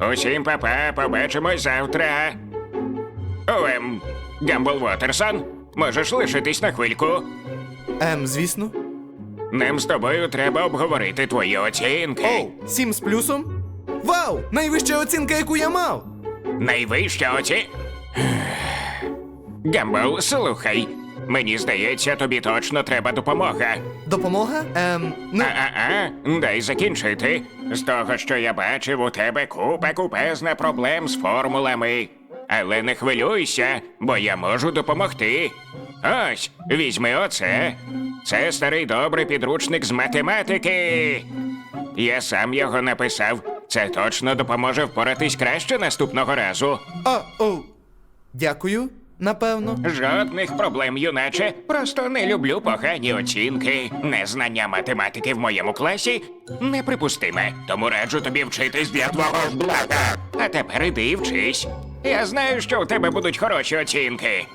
Усім папа, побачимось завтра. Ем, Гамбл Вотерсон, можеш лишитись на хвильку. Ем, звісно. Нам з тобою треба обговорити твої оцінки. Оу, сім з плюсом? Вау! Найвища оцінка, яку я мав! Найвища оці. Гамбл, слухай. Мені здається, тобі точно треба допомога. Допомога? Ем, ну. А-а-а, дай закінчити. З того, що я бачив, у тебе купа купезна проблем з формулами. Але не хвилюйся, бо я можу допомогти. Ось, візьми оце. Це старий добрий підручник з математики. Я сам його написав. Це точно допоможе впоратись краще наступного разу. А, оу. Дякую, напевно. Жодних проблем, юначе. Просто не люблю погані оцінки. Незнання математики в моєму класі неприпустиме. Тому раджу тобі вчитись для твого ж блага. А тепер іди вчись. Я знаю, що у тебе будуть хороші оцінки.